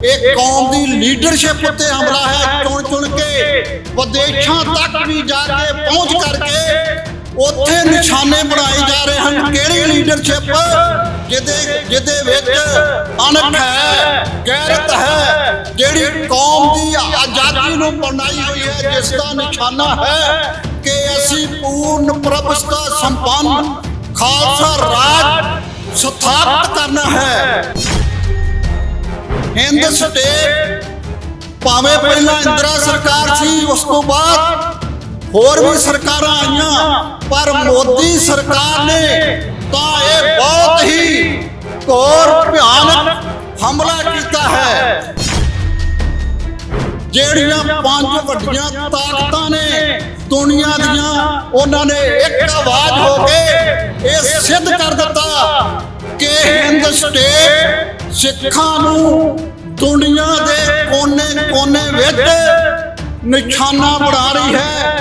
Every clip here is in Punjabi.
ਇਹ ਕੌਮ ਦੀ ਲੀਡਰਸ਼ਿਪ ਉੱਤੇ ਹਮਲਾ ਹੈ ਚੁਣ ਚੁਣ ਕੇ, ਵਿਦੇਸ਼ਾਂ ਤੱਕ ਵੀ ਜਾ ਕੇ ਪਹੁੰਚ ਕਰਕੇ ਉੱਥੇ ਨਿਸ਼ਾਨੇ ਬਣਾਏ ਜਾ ਰਹੇ ਹਨ। ਕਿਹੜੀ ਲੀਡਰਸ਼ਿਪ ਜਿਹਦੇ ਜਿਹਦੇ ਵਿੱਚ ਅਣਖ ਹੈ, ਗੈਰਤ ਹੈ, ਜਿਹੜੀ ਕੌਮ ਦੀ ਆਜ਼ਾਦੀ ਨੂੰ ਬਣਾਈ ਹੋਈ ਹੈ, ਜਿਸ ਦਾ ਨਿਸ਼ਾਨਾ ਹੈ ਕਿ ਅਸੀਂ ਪੂਰਨ ਪ੍ਰਭਸਤਾ ਸੰਪੰਨ, ਖਾਲਸਾ ਰਾਜ ਸਥਾਪਿਤ ਕਰਨਾ ਹੈ। ਹਿੰਦ ਸਟੇਟ ਭਾਵੇਂ ਪਹਿਲਾਂ ਇੰਦਰਾ ਸਰਕਾਰ ਸੀ ਉਸ ਤੋਂ ਬਾਅਦ ਹੋਰ ਵੀ ਸਰਕਾਰਾਂ ਆਈਆਂ ਪਰ ਮੋਦੀ ਸਰਕਾਰ ਨੇ ਤਾਂ ਇਹ ਬਹੁਤ ਹੀ ਘੋਰ ਭਿਆਨਕ ਹਮਲਾ ਕੀਤਾ ਹੈ ਜਿਹੜੀਆਂ ਪੰਜ ਵੱਡੀਆਂ ਤਾਕਤਾਂ ਨੇ ਦੁਨੀਆ ਦੀਆਂ ਉਹਨਾਂ ਨੇ ਇੱਕ ਆਵਾਜ਼ ਹੋ ਕੇ ਇਹ ਸਿੱਧ ਕਰ ਦਿੱਤਾ ਕਿ ਹਿੰਦ ਸਟੇਟ ਸਿੱਖਾਂ ਨੂੰ ਦੁਨੀਆ ਦੇ ਕੋਨੇ-ਕੋਨੇ ਵਿੱਚ ਨਿਸ਼ਾਨਾ ਬਣਾ ਰਹੀ ਹੈ।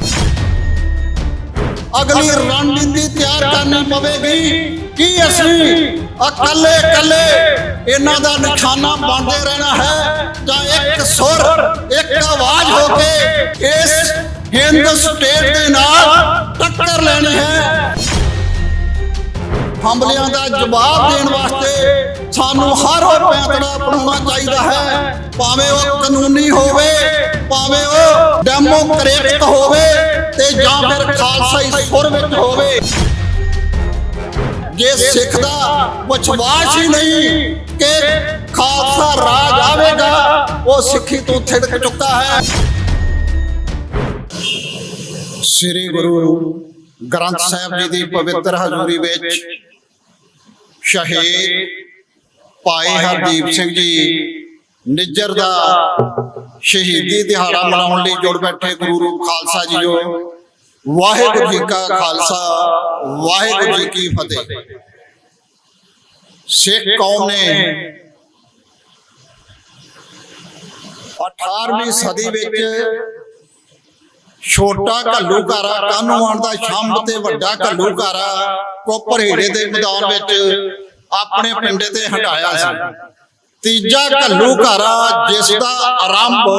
ਅਗਲੀ ਰਣਨੀਤੀ ਤਿਆਰ ਕਰਨੀ ਪਵੇਗੀ। ਕਿ ਅਸੀਂ ਇਕੱਲੇ ਇਕੱਲੇ ਇਹਨਾਂ ਦਾ ਨਿਸ਼ਾਨਾ ਬਣਦੇ ਰਹਿਣਾ ਹੈ ਜਾਂ ਇੱਕ ਸੁਰ, ਇੱਕ ਆਵਾਜ਼ ਹੋ ਕੇ ਇਸ ਹਿੰਦ ਸਟੇਟ ਦੇ ਨਾਲ ਹਮਲਿਆਂ ਦਾ ਜਵਾਬ ਦੇਣ ਵਾਸਤੇ ਸਾਨੂੰ ਹਰ ਉਹ ਪੈਂਤੜਾ ਅਪਣਾਉਣਾ ਚਾਹੀਦਾ ਹੈ। ਭਾਵੇਂ ਉਹ ਕਾਨੂੰਨੀ ਹੋਵੇ, ਭਾਵੇਂ ਉਹ ਡੈਮੋਕ੍ਰੇਟਿਕ ਹੋਵੇ ਤੇ ਜਾਂ ਫਿਰ ਖਾਲਸਾਈ ਸੁਰ ਵਿੱਚ ਹੋਵੇ। ਜੇ ਸਿੱਖ ਦਾ ਵਿਸ਼ਵਾਸ ਹੀ ਨਹੀਂ ਕਿ ਖਾਲਸਾ ਰਾਜ ਆਵੇਗਾ, ਉਹ ਸਿੱਖੀ ਤੋਂ ਥਿੜਕ ਚੁੱਕਾ ਹੈ। ਸ੍ਰੀ ਗੁਰੂ ਗ੍ਰੰਥ ਸਾਹਿਬ ਜੀ ਦੀ ਪਵਿੱਤਰ ਹਜ਼ੂਰੀ ਵਿੱਚ ਸ਼ਹੀਦ ਭਾਈ ਹਰਦੀਪ ਸਿੰਘ ਜੀ ਨਿੱਜਰ ਦਾ ਸ਼ਹੀਦੀ ਦਿਹਾੜਾ ਮਨਾਉਣ ਲਈ ਜੁੜ ਬੈਠੇ ਗੁਰੂ ਰੂਪ ਖਾਲਸਾ ਜੀਓ ਵਾਹਿਗੁਰੂ ਜੀ ਕਾ ਖਾਲਸਾ ਵਾਹਿਗੁਰੂ ਜੀ ਕੀ ਫਤਿਹ। ਸਿੱਖ ਕੌਮ ਨੇ 18ਵੀਂ ਸਦੀ ਵਿੱਚ ਛੋਟਾ ਘੱਲੂਘਾਰਾ ਕਾਨੂੰਨ ਦਾ ਸ਼ੰਭ ਤੇ ਵੱਡਾ ਘੱਲੂਘਾਰਾ ਕੋਪਰ ਹੀੜੇ ਦੇ ਮੈਦਾਨ ਵਿੱਚ ਆਪਣੇ ਪਿੰਡੇ ਤੇ ਹਟਾਇਆ ਸੀ। ਤੀਜਾ ਘੱਲੂਘਾਰਾ ਜਿਸ ਦਾ ਆਰੰਭ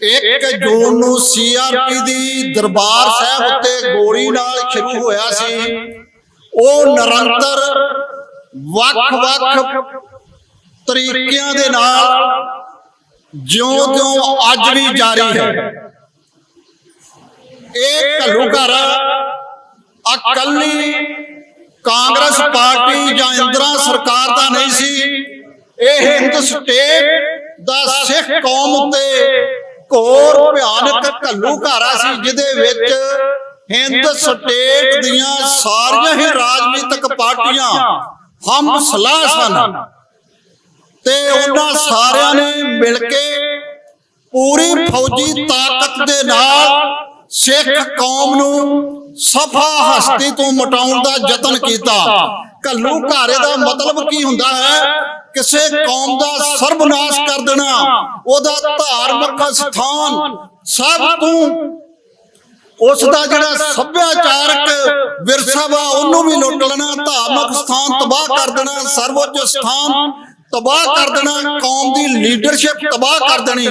1 ਜੂਨ ਨੂੰ ਸੀਆਰਪੀ ਦੀ ਦਰਬਾਰ ਸਾਹਿਬ ਉੱਤੇ ਗੋਲੀ ਨਾਲ ਸ਼ੁਰੂ ਹੋਇਆ ਸੀ। ਉਹ ਨਿਰੰਤਰ ਵੱਖ-ਵੱਖ ਤਰੀਕਿਆਂ ਦੇ ਨਾਲ ਜਿਉਂ-ਜਿਉਂ ਅੱਜ ਵੀ ਜਾਰੀ ਹੈ। ਇਹ ਘੱਲੂਘਾਰਾ ਅਕੱਲੀ ਕਾਂਗਰਸ ਪਾਰਟੀ ਜਾਂ ਇੰਦਰਾ ਸਰਕਾਰ ਦਾ ਨਹੀਂ ਸੀ। ਇਹ ਹਿੰਦ ਸਟੇਟ ਦਾ ਸਿੱਖ ਕੌਮ ਉੱਤੇ ਘੋਰ ਭਿਆਨਕ ਘੱਲੂਘਾਰਾ ਸੀ, ਜਿਹਦੇ ਵਿੱਚ ਹਿੰਦ ਸਟੇਟ ਦੀਆਂ ਸਾਰੀਆਂ ਹੀ ਰਾਜਨੀਤਿਕ ਪਾਰਟੀਆਂ ਹਮ ਸਲਾਹ ਸਨ। ਤੇ ਉਹਨਾਂ ਸਾਰਿਆਂ ਨੇ ਮਿਲ ਕੇ ਪੂਰੀ ਫੌਜੀ ਤਾਕਤ ਦੇ ਨਾਲ ਸਿੱਖ ਕੌਮ ਨੂੰ ਸਫਾ ਹਸਤੀ ਤੋਂ ਮਟਾਉਣ ਦਾ ਯਤਨ ਕੀਤਾ। ਕੱਲੂ ਘਾਰੇ ਦਾ ਮਤਲਬ ਕੀ ਹੁੰਦਾ ਹੈ? ਕਿਸੇ ਕੌਮ ਦਾ ਸਰਬਨਾਸ਼ ਕਰ ਦੇਣਾ। ਉਹਦਾ ਧਾਰਮਿਕ ਸਥਾਨ। ਸਭ ਤੋਂ ਉਸ ਦਾ ਜਿਹੜਾ ਸੱਭਿਆਚਾਰਕ ਵਿਰਸਾ ਵਾ ਉਹਨੂੰ ਵੀ ਲੁੱਟ ਲੈਣਾ ਧਾਰਮਿਕ ਸਥਾਨ ਤਬਾਹ ਕਰ ਦੇਣਾ ਸਰਵੋੱਚ ਸਥਾਨ ਤਬਾਹ ਕਰ ਦੇਣਾ ਕੌਮ ਦੀ ਲੀਡਰਸ਼ਿਪ ਤਬਾਹ ਕਰ ਦੇਣੀ।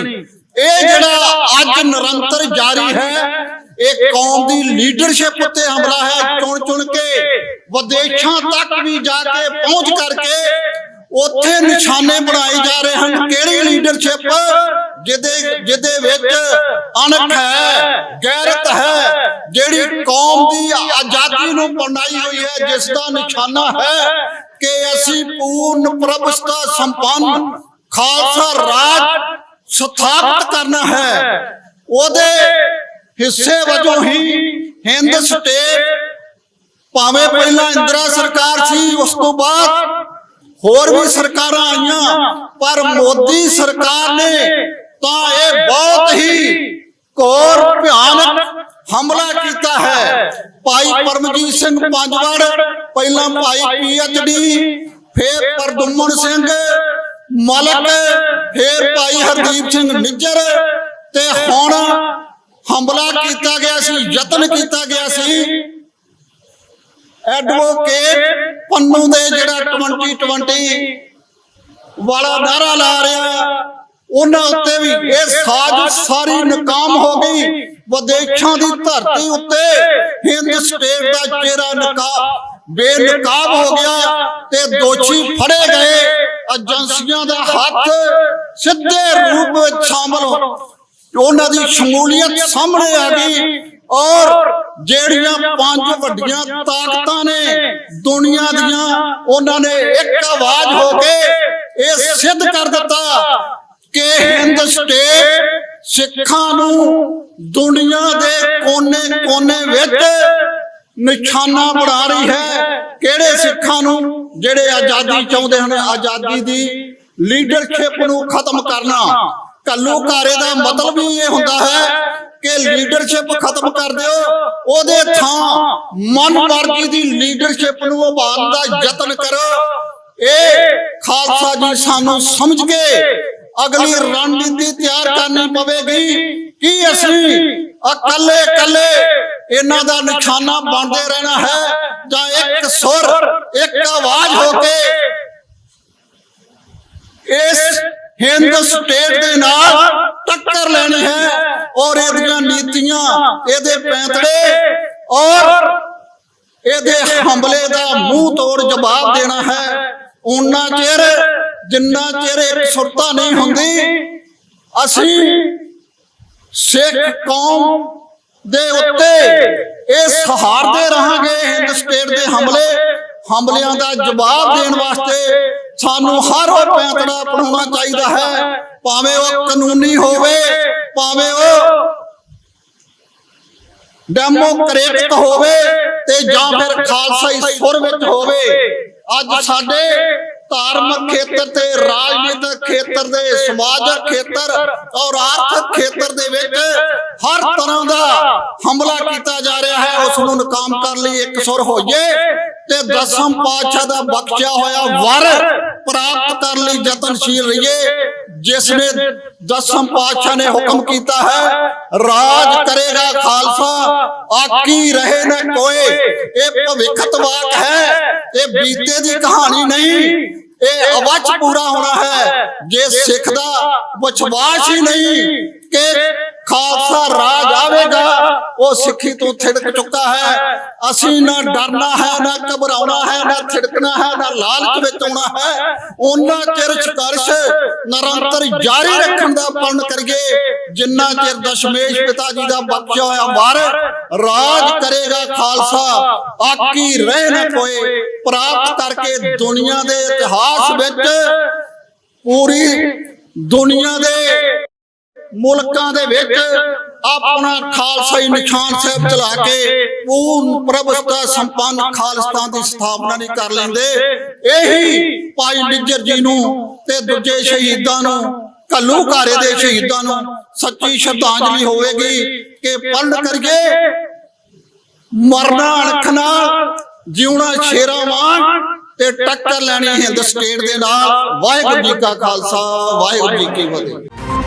ਇਹ ਜਿਹੜਾ ਅੱਜ ਨਿਰੰਤਰ ਜਾਰੀ ਹੈ ਇਹ ਕੌਮ ਦੀ ਲੀਡਰਸ਼ਿਪ ਉੱਤੇ ਹਮਲਾ ਹੈ ਚੁਣ ਚੁਣ ਕੇ ਵਿਦੇਸ਼ਾਂ ਤੱਕ ਵੀ ਜਾ ਕੇ ਪਹੁੰਚ ਕਰਕੇ ਉੱਥੇ ਨਿਸ਼ਾਨੇ ਬਣਾਏ ਜਾ ਰਹੇ ਹਨ। ਕਿਹੜੀ ਲੀਡਰਸ਼ਿਪ ਜਿਹਦੇ ਜਿਹਦੇ ਵਿੱਚ ਅਣਖ ਹੈ ਗੈਰਤ ਹੈ ਜਿਹੜੀ ਕੌਮ ਦੀ ਆਜ਼ਾਦੀ ਨੂੰ ਬਣਾਈ ਹੋਈ ਹੈ ਜਿਸ ਦਾ ਨਿਸ਼ਾਨਾ ਹੈ ਕਿ ਅਸੀਂ ਪੂਰਨ ਪ੍ਰਭਸਤਾ ਸੰਪੰਨ ਖਾਲਸਾ ਰਾਜ ਸਥਾਪਿਤ ਕਰਨਾ ਹੈ। ਉਹਦੇ ਹਿੱਸੇ ਵਜੋਂ ਹੀ ਹਿੰਦ ਸਟੇਟ ਭਾਵੇਂ ਪਹਿਲਾਂ ਇੰਦਰਾ ਸਰਕਾਰ ਸੀ ਉਸ ਤੋਂ ਬਾਅਦ ਹੋਰ ਵੀ ਸਰਕਾਰਾਂ ਆਈਆਂ। ਪਰ ਮੋਦੀ ਸਰਕਾਰ ਨੇ ਤਾਂ ਇਹ ਬਹੁਤ ਹੀ ਘੋਰ ਭਿਆਨਕ ਹਮਲਾ ਕੀਤਾ ਹੈ। ਭਾਈ ਪਰਮਜੀਤ ਸਿੰਘ ਪੰਜਵੜ ਪਹਿਲਾਂ ਭਾਈ ਪੀਐਚਡੀ ਫਿਰ ਪਰਦੁੰਮਨ ਸਿੰਘ ਮਲਕ ਫਿਰ ਭਾਈ ਹਰਦੀਪ ਸਿੰਘ ਨਿੱਜਰ ਤੇ ਹੁਣ ਹਮਲਾ ਕੀਤਾ ਗਿਆ ਸੀ ਯਤਨ ਕੀਤਾ ਗਿਆ ਸੀ। ਐਡਵੋਕੇਟ ਪੰਨੂ ਦੇ ਜਿਹੜਾ 2020 ਵਾਲਾ ਨਾਰਾ ਲਾ ਰਿਹਾ ਉਹਨਾਂ ਉੱਤੇ ਵੀ ਇਹ ਸਾਜ਼ਿਸ਼ ਸਾਰੀ ਨਾਕਾਮ ਹੋ ਗਈ। ਵਿਦੇਸ਼ਾਂ ਦੀ ਧਰਤੀ ਉੱਤੇ ਹਿੰਦ ਸਟੇਟ ਦਾ ਚਿਹਰਾ ਨਕਾਬ ਬੇਨਕਾਬ ਹੋ ਗਿਆ ਤੇ ਦੋਸ਼ੀ ਫੜੇ ਗਏ। ਏਜੰਸੀਆਂ ਦਾ ਹੱਥ ਸਿੱਧੇ ਰੂਪ ਵਿੱਚ ਸ਼ਾਮਲ ਉਹਨਾਂ ਦੀ ਸ਼ਮੂਲੀਅਤ ਸਾਹਮਣੇ ਆ ਗਈ। ਔਰ ਜਿਹੜੀਆਂ ਪੰਜ ਵੱਡੀਆਂ ਤਾਕਤਾਂ ਨੇ ਦੁਨੀਆ ਦੀਆਂ ਉਹਨਾਂ ਨੇ ਇੱਕ ਆਵਾਜ਼ ਹੋ ਕੇ ਇਹ ਸਿੱਧ ਕਰ ਦਿੱਤਾ ਕਿ ਹਿੰਦ ਸਟੇਟ ਸਿੱਖਾਂ ਨੂੰ ਦੁਨੀਆ ਦੇ ਕੋਨੇ-ਕੋਨੇ ਵਿੱਚ ਨਿਸ਼ਾਨਾ ਬਣਾ ਰਹੀ ਹੈ। ਕਿਹੜੇ ਸਿੱਖਾਂ ਨੂੰ? ਜਿਹੜੇ ਆਜ਼ਾਦੀ ਚਾਹੁੰਦੇ ਹਨ ਆਜ਼ਾਦੀ ਦੀ ਲੀਡਰਸ਼ਿਪ ਨੂੰ ਖਤਮ ਕਰਨਾ। ਕੱਲੂ ਘਾਰੇ ਦਾ ਮਤਲਬ ਹੀ ਇਹ ਹੁੰਦਾ ਹੈ ਕਿ ਲੀਡਰਸ਼ਿਪ ਖਤਮ ਕਰ ਦਿਓ। ਉਹਦੇ ਥਾਂ ਮਨਮਰਜ਼ੀ ਦੀ ਲੀਡਰਸ਼ਿਪ ਨੂੰ ਉਭਾਰਨ ਦਾ ਯਤਨ ਕਰੋ। ਇਹ ਖਾਲਸਾ ਜੀ ਸਾਨੂੰ ਸਮਝ ਕੇ ਅਗਲੀ ਰਣਨੀਤੀ ਤਿਆਰ ਕਰਨੀ ਪਵੇਗੀ। ਕਿ ਅਸੀਂ ਇਕੱਲੇ ਇਕੱਲੇ ਇਹਨਾਂ ਦਾ ਨਿਸ਼ਾਨਾ ਬਣਦੇ ਰਹਿਣਾ ਹੈ। ਜਾਂ ਇੱਕ ਸੁਰ ਇੱਕ ਆਵਾਜ਼ ਹੋ ਕੇ ਇਸ ਹਿੰਦ ਸਟੇਟ ਦੇ ਨਾਲ ਟੱਕਰ ਲੈਣੀ ਹੈ ਔਰ ਇਹਦੀਆਂ ਨੀਤੀਆਂ ਇਹਦੇ ਪੈਂਤੜੇ ਔਰ ਇਹਦੇ ਹਮਲੇ ਦਾ ਮੂੰਹ ਤੋੜ ਜਵਾਬ ਦੇਣਾ ਹੈ। ਉਹਨਾਂ ਚਿਰ ਜਿੰਨਾ ਚਿਰ ਇੱਕ ਸੁਰਤਾ ਨਹੀਂ ਹੁੰਦੀ ਅਸੀਂ ਸਿੱਖ ਕੌਮ ਦੇ ਉੱਤੇ ਇਹ ਸਹਾਰਦੇ ਰਹਾਂਗੇ ਹਿੰਦ ਸਟੇਟ ਦੇ ਹਮਲੇ। ਹਮਲਿਆਂ ਦਾ ਜਵਾਬ ਦੇਣ ਵਾਸਤੇ ਸਾਨੂੰ ਹਰ ਉਹ ਪੈਂਤੜਾ ਅਪਣਾਉਣਾ ਚਾਹੀਦਾ ਹੈ। ਭਾਵੇਂ ਉਹ ਕਾਨੂੰਨੀ ਹੋਵੇ ਭਾਵੇਂ ਉਹ ਡੈਮੋਕ੍ਰੇਟਿਕ ਹੋਵੇ ਤੇ ਜਾਂ ਫਿਰ ਖਾਲਸਾਈ ਸੁਰ ਵਿੱਚ ਹੋਵੇ। ਅੱਜ ਸਾਡੇ ਧਾਰਮਿਕ ਖੇਤਰ ਤੇ ਰਾਜਨੀਤਿਕ ਖੇਤਰ ਦੇ ਸਮਾਜਿਕ ਖੇਤਰ ਔਰ ਆਰਥਿਕ ਖੇਤਰ ਦੇ ਵਿੱਚ ਹਰ ਤਰ੍ਹਾਂ ਦਾ ਹਮਲਾ ਕੀਤਾ ਜਾ ਰਿਹਾ ਹੈ ਉਸ ਨੂੰ ਨਾਕਾਮ ਕਰਨ ਲਈ ਇੱਕ ਸੁਰ ਹੋਈਏ ਤੇ ਦਸਮ ਪਾਤਸ਼ਾਹ ਦਾ ਬਖਸ਼ਿਆ ਹੋਇਆ ਵਰ ਪ੍ਰਾਪਤ ਕਰਨ ਲਈ ਯਤਨਸ਼ੀਲ ਰਹੀਏ ਜਿਸ ਨੇ ਦਸਮ ਪਾਤਸ਼ਾਹ ਨੇ ਹੁਕਮ ਕੀਤਾ ਹੈ ਰਾਜ ਕਰੇਗਾ ਖਾਲਸਾ ਆਕੀ ਰਹੇ ਨਾ ਕੋਏ ਇਹ ਭਵਿੱਖਤ ਵਾਕ ਹੈ ਇਹ ਬੀਤੇ ਦੀ ਕਹਾਣੀ ਨਹੀਂ ਇਹ ਅਵਚ ਪੂਰਾ ਹੋਣਾ ਹੈ। ਜੇ ਸਿੱਖ ਦਾ ਵਿਸ਼ਵਾਸ ਹੀ ਨਹੀਂ ਕਿ ਖਾਲਸਾ ਰਾਜ ਆਵੇਗਾ ਉਹ ਸਿੱਖੀ ਤੋਂ ਥਿੜਕ ਚੁੱਕਾ ਹੈ। ਅਸੀਂ ਨਾ ਡਰਨਾ ਹੈ, ਨਾ ਘਬਰਾਉਣਾ ਹੈ, ਨਾ ਥਿੜਕਣਾ ਹੈ, ਨਾ ਲਾਲਚ ਵਿੱਚ ਆਉਣਾ ਹੈ। ਉਹਨਾਂ ਚਿਰ ਸੰਘਰਸ਼ ਨਿਰੰਤਰ ਜਾਰੀ ਰੱਖਣ ਦਾ ਪਰਨ ਕਰੀਏ। ਜਿੰਨਾ ਚਿਰ ਦਸ਼ਮੇਸ਼ ਪਿਤਾ ਜੀ ਦਾ ਬਖਸ਼ਿਆ ਹੋਇਆ ਵਰ ਰਾਜ ਕਰੇਗਾ ਖਾਲਸਾ, ਆਕੀ ਰਹਿ ਨਾ ਕੋਏ ਪ੍ਰਾਪਤ ਕਰਕੇ ਦੁਨੀਆ ਦੇ ਇਤਿਹਾਸ ਵਿੱਚ ਪੂਰੀ ਦੁਨੀਆ ਦੇ ਮੁਲਕਾਂ ਦੇ ਵਿੱਚ ਆਪਣਾ ਖਾਲਸਾਈ ਨਿਸ਼ਾਨ ਸਾਹਿਬ ਚਲਾ ਕੇ ਪੂਰਨ ਪ੍ਰਭਸਤਾ ਸੰਪੰਨ ਖਾਲਸਤਾਨ ਦੀ ਸਥਾਪਨਾ ਨਹੀਂ ਕਰ ਲੈਂਦੇ। ਇਹੀ ਭਾਈ ਨਿੱਜਰ ਜੀ ਨੂੰ ਤੇ ਦੂਜੇ ਸ਼ਹੀਦਾਂ ਨੂੰ ਕੱਲੂ ਘਾਰੇ ਦੇ ਸ਼ਹੀਦਾਂ ਨੂੰ ਸੱਚੀ ਸ਼ਰਧਾਂਜਲੀ ਹੋਵੇਗੀ ਕਿ ਪੜ੍ਹ ਕਰੀਏ ਮਰਨਾ ਅਣਖ ਨਾਲ ਜਿਉਣਾ ਸ਼ੇਰਾਂ ਵਾਂਗ ਤੇ ਟੱਕਰ ਲੈਣੀ ਹਿੰਦ ਸਟੇਟ ਦੇ ਨਾਲ। ਵਾਹਿਗੁਰੂ ਜੀ ਕਾ ਖਾਲਸਾ ਵਾਹਿਗੁਰੂ ਜੀ ਕੀ ਫਤਿਹ।